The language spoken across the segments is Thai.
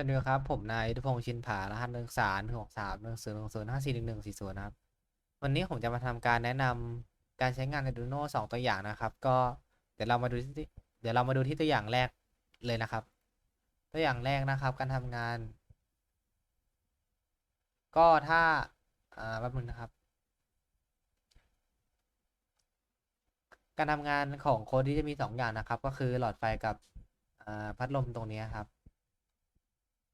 สวัสดีครับ ผมนายยุพงษ์ชินผารหัสนักศึกษาหนึ่งหกสามหนึ่งศูนย์หนึ่งศูนย์ห้าสี่หนึ่งหนึ่งสี่ศูนย์นะครับ วันนี้ผมจะมาทำการแนะนำการใช้งาน Arduino สองตัวอย่างนะครับ ก็เดี๋ยวเรามาดูที่เดี๋ยวเรามาดูที่ตัวอย่างแรกเลยนะครับ ตัวอย่างแรกนะครับการทำงาน ก็ถ้าอ่าแป๊บนึงนะครับ การทำงานของโค้ดที่จะมีสองอย่างนะครับ ก็คือหลอดไฟกับอ่าพัดลมตรงนี้ครับ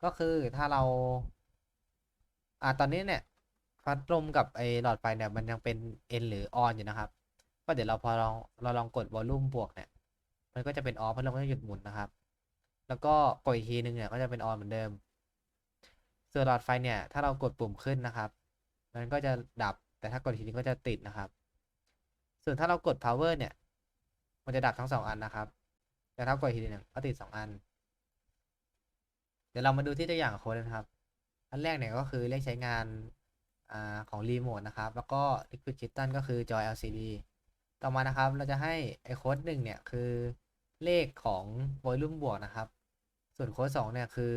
ก็คือถ้าเรา อ่าตอนนี้เนี่ยพัดลมกับไอหลอดไฟเนี่ยมันยังเป็น N หรือ on อยู่นะครับ ก็เดี๋ยวเราพอลองเราลองกดวอลลุ่มบวกเนี่ย มันก็จะเป็น off พัดลมก็จะหยุดหมุนนะครับ แล้วก็กดอีกทีนึงเนี่ยก็จะเป็น on เหมือนเดิม ส่วนหลอดไฟเนี่ย ถ้าเรากดปุ่มขึ้นนะครับ มันก็จะดับ แต่ถ้ากดทีนึงก็จะติดนะครับ ส่วนถ้าเรากด power เนี่ย มันจะดับทั้งสองอันนะครับ แต่ถ้ากดอีกทีนึงก็ติดสองอัน ดี๋ยวเรามาดูที่ตัวอย่างโค้ดนะครับ อันแรกเนี่ยก็คือเลขใช้งานอของรีโมทนะครับ แล้วก็ Liquid Kitten ก็คือจอ LCD ต่อมานะครับ เราจะให้ไอโค้ดหนึ่งเนี่ยคือเลขของวอลลุ่มบวกนะครับ ส่วนโค้ดสองเนี่ยคือ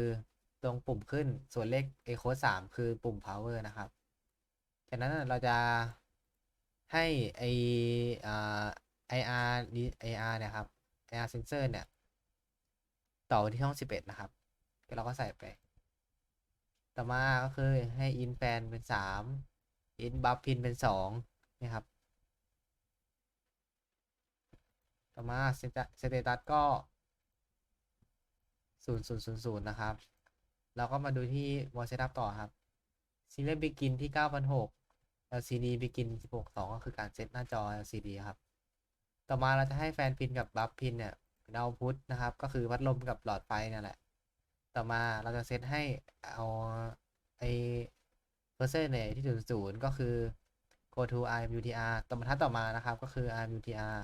ตรงปุ่มขึ้น ส่วนเลขไอโค้ดสามคือปุ่ม power นะครับจากนั้นเราจะให้ไออ่า IR IR เนี่ยครับ IR sensor เนี่ย ต่อที่ช่อง11นะครับ เราก็ใส่ไป ต่อมาก็คือให้ in fan เป็น3 in buff pin เป็น2นี่ครับ ต่อมา status ก็0000นย์ศูนย์นะครับ เราก็มาดูที่ wall setup ต่อครับ serial begin ที่9,600 LCD begin 16.2ก็คือการเซตหน้าจอ LCD ครับ ต่อมาเราจะให้แฟนพินกับบัฟพินเนี่ยเป็นเอาพุทนะครับ ก็คือพัดลมกับหลอดไฟนั่นแหละ ต่อมาเราจะเซตให้เอาไอเพอร์เซนต์เนี่ยที่ศูนย์ศูนย์ก็คือ go to RMUTR ต่อมาทัดต่อมานะครับ ก็คือ RMUTR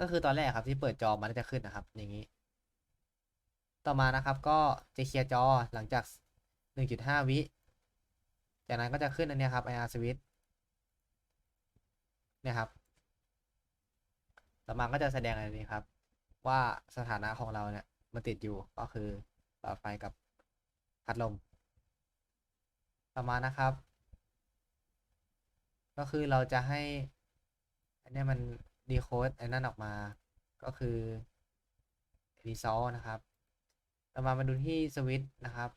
ก็คือตอนแรกครับที่เปิดจอมันจะขึ้นนะครับ อย่างนี้ ต่อมานะครับก็จะเคลียร์จอหลังจาก 1.5 วิ จากนั้นก็จะขึ้นอันนี้ครับ IR switch เนี่ยครับ ต่อมาก็จะแสดงอันนี้ครับ ว่าสถานะของเราเนี่ย มันติดอยู่ก็คือหลอดไฟกับพัดลมต่อมาณนะครับ ก็คือเราจะให้อันนี้มันดีโคดอันนั้นออกมา ก็คือรีซอลนะครับ ต่อมามาดูที่สวิตช์นะครับ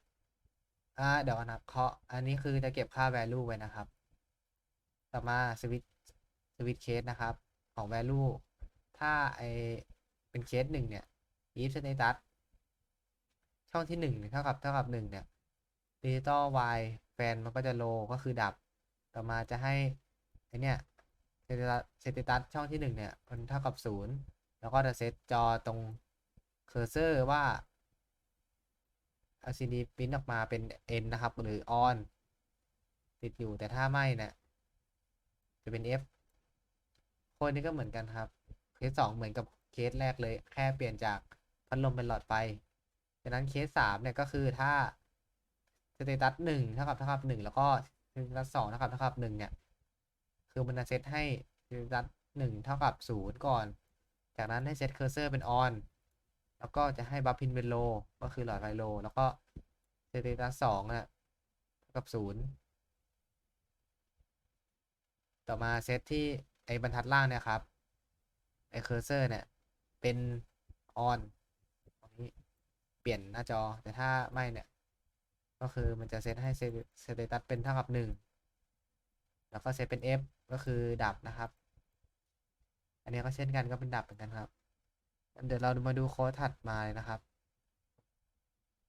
อ่าเดี๋ยวนะครับเคาะอันนี้คือจะเก็บค่า value ไว้นะครับ ต่อมาสวิตสวิตเคสนะครับ ของ value ถ้าไอเป็นเคสหนึ่งเนี่ย if status ช่องที่หนึ่งเท่ากับเท่ากับหนึ่งเนี่ย digital y แฟนมันก็จะ low ก็คือดับ ต่อมาจะให้ไอเนี่ย status status ช่องที่หนึ่งเนี่ยมันเท่ากับศูนย์แล้วก็จะเซตจอตรง cursor ว่า LCD พิมพ์ออกมาเป็น N นะครับ หรือ on ติดอยู่แต่ถ้าไม่เนี่ยจะเป็น F ค้ดนี้ก็เหมือนกันครับ เคสสองเหมือนกับเคสแรกเลย แค่เปลี่ยนจากพัดลมเป็นหลอดไฟ จากนั้นเคสสามเนี่ยก็คือถ้าสเตตัสหนึ่งเท่ากับเท่ากับหนึ่งแล้วก็สเตตัสสองเท่ากับเท่ากับหนึ่งเนี่ย คือมันจะเซตให้สเตตัสหนึ่งเท่ากับศูนย์ก่อน จากนั้นให้เซตเคอร์เซอร์เป็น on แล้วก็จะให้บัฟพินเป็น low ก็คือหลอดไฟ low แล้วก็สเตตัสสองเนี่ยเท่ากับศูนย์ต่อมาเซตที่ไอ้บรรทัดล่างเนี่ยครับไอ้เคอร์เซอร์เนี่ยเป็น on ตรงนี้เป ลี่ยนหน้าจอ แต่ถ้าไม่เนี่ย ก็คือมันจะเซตให้สเตตัสเป็นเท่ากับหนึ่งแล้วก็เซตเป็น F ก็คือดับนะครับ อันนี้ก็เช่นกันก็เป็นดับเหมือนกันครับ เดี๋ยวเรามาดูโค้ดถัดมาเลยนะครับ